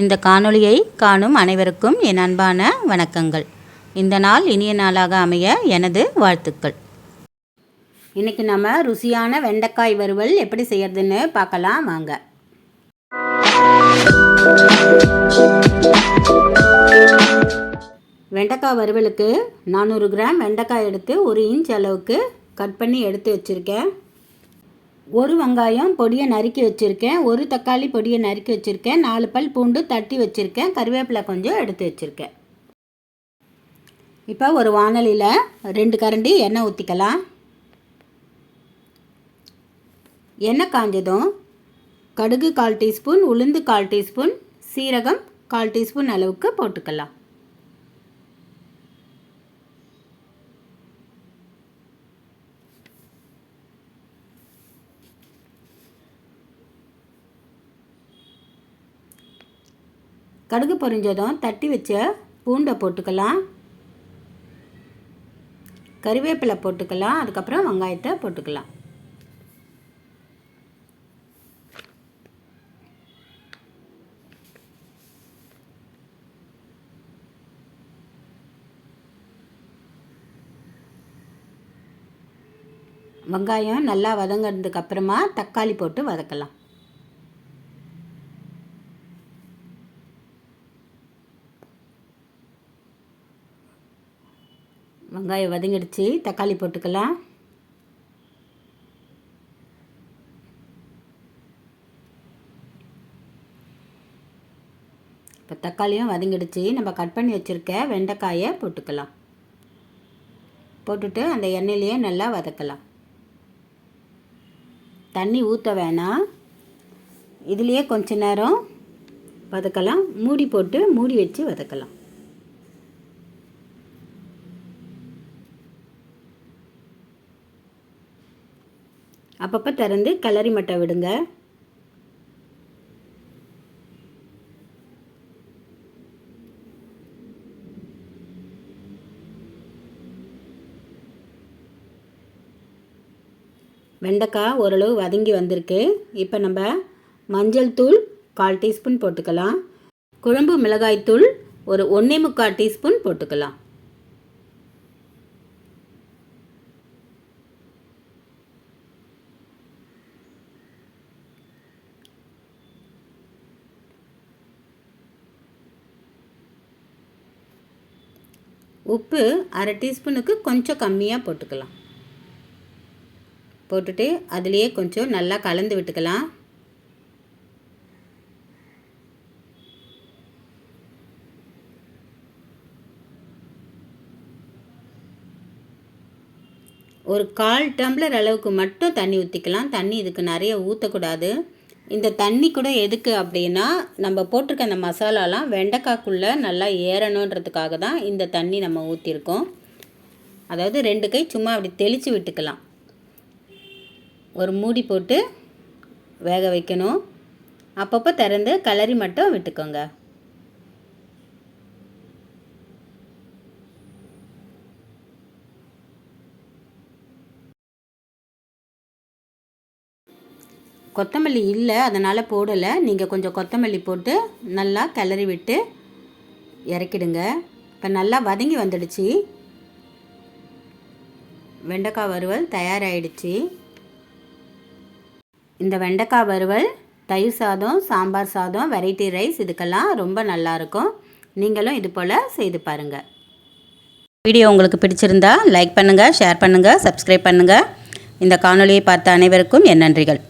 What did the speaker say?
இந்த காணொளியை காணும் அனைவருக்கும் என் அன்பான வணக்கங்கள். இந்த நாள் இனிய நாளாக அமைய எனது வாழ்த்துக்கள். இன்றைக்கி நம்ம ருசியான வெண்டைக்காய் வறுவல் எப்படி செய்யறதுன்னு பார்க்கலாம் வாங்க. வெண்டைக்காய் வறுவலுக்கு நானூறு கிராம் வெண்டைக்காய் எடுத்து ஒரு இன்ச் அளவுக்கு கட் பண்ணி எடுத்து வச்சுருக்கேன். ஒரு வெங்காயம் பொடியை நறுக்கி வச்சுருக்கேன். ஒரு தக்காளி பொடியை நறுக்கி வச்சுருக்கேன். நாலு பல் பூண்டு தட்டி வச்சுருக்கேன். கருவேப்பிலை கொஞ்சம் எடுத்து வச்சுருக்கேன். இப்போ ஒரு வானலியில் ரெண்டு கரண்டி எண்ணெய் ஊற்றிக்கலாம் எண்ணெய் காஞ்சதும் கடுகு கால் டீஸ்பூன் உளுந்து கால் டீஸ்பூன் சீரகம் கால் டீஸ்பூன் அளவுக்கு போட்டுக்கலாம். கடுகு பொரிஞ்சதும் தட்டி வச்ச பூண்டை போட்டுக்கலாம். கறிவேப்பிலை போட்டுக்கலாம். அதுக்கப்புறம் வெங்காயத்தை போட்டுக்கலாம். வெங்காயம் நல்லா வதங்கினதுக்கு அப்புறமா தக்காளி போட்டு வதக்கலாம். வெங்காயம் வதங்கிடுச்சு தக்காளி போட்டுக்கலாம். இப்போ தக்காளியும் வதங்கிடுச்சு. நம்ம கட் பண்ணி வச்சுருக்க வெண்டைக்காயை போட்டுக்கலாம். போட்டுட்டு அந்த எண்ணெயிலேயே நல்லா வதக்கலாம். தண்ணி ஊற்ற வேணாம். இதுலேயே கொஞ்ச நேரம் வதக்கலாம். மூடி போட்டு மூடி வச்சு வதக்கலாம். அப்பப்போ திறந்து கலரி மட்டை விடுங்க. வெண்டைக்காய் ஓரளவு வதங்கி வந்திருக்கு. இப்போ நம்ம மஞ்சள் தூள் கால் டீஸ்பூன் போட்டுக்கலாம். குழம்பு மிளகாய் தூள் ஒரு ஒன்றே முக்கால் டீஸ்பூன் போட்டுக்கலாம். உப்பு அரை டீஸ்பூனுக்கு கொஞ்சம் கம்மியாக போட்டுக்கலாம். போட்டுட்டு அதுலேயே கொஞ்சம் நல்லா கலந்து விட்டுக்கலாம். ஒரு கால் டம்ளர் அளவுக்கு மட்டும் தண்ணி ஊற்றிக்கலாம் தண்ணி இதுக்கு நிறைய ஊற்றக்கூடாது இந்த தண்ணி கூட எதுக்கு அப்படின்னா நம்ம போட்டிருக்க அந்த மசாலாலாம் வெண்டைக்காய்க்குள்ளே நல்லா ஏறணுன்றதுக்காக தான் இந்த தண்ணி நம்ம ஊற்றிருக்கோம் அதாவது ரெண்டு கை சும்மா அப்படி தெளித்து விட்டுக்கலாம். ஒரு மூடி போட்டு வேக வைக்கணும். அப்பப்போ திறந்து கலரி மட்டும் விட்டுக்கோங்க. கொத்தமல்லி இல்லை அதனால் போடலை. நீங்கள் கொஞ்சம் கொத்தமல்லி போட்டு நல்லா கிளறி விட்டு இறக்கிடுங்க. இப்போ நல்லா வதங்கி வந்துடுச்சு. வெண்டைக்காய் வறுவல் தயாராகிடுச்சு இந்த வெண்டைக்காய் வறுவல் தயிர் சாதம் சாம்பார் சாதம் வெரைட்டி ரைஸ் இதுக்கெல்லாம் ரொம்ப நல்லாயிருக்கும் நீங்களும் இது போல் செய்து பாருங்கள் வீடியோ உங்களுக்கு பிடிச்சிருந்தா லைக் பண்ணுங்கள் ஷேர் பண்ணுங்கள் சப்ஸ்கிரைப் பண்ணுங்கள் இந்த காணொலியை பார்த்த அனைவருக்கும் என் நன்றிகள்.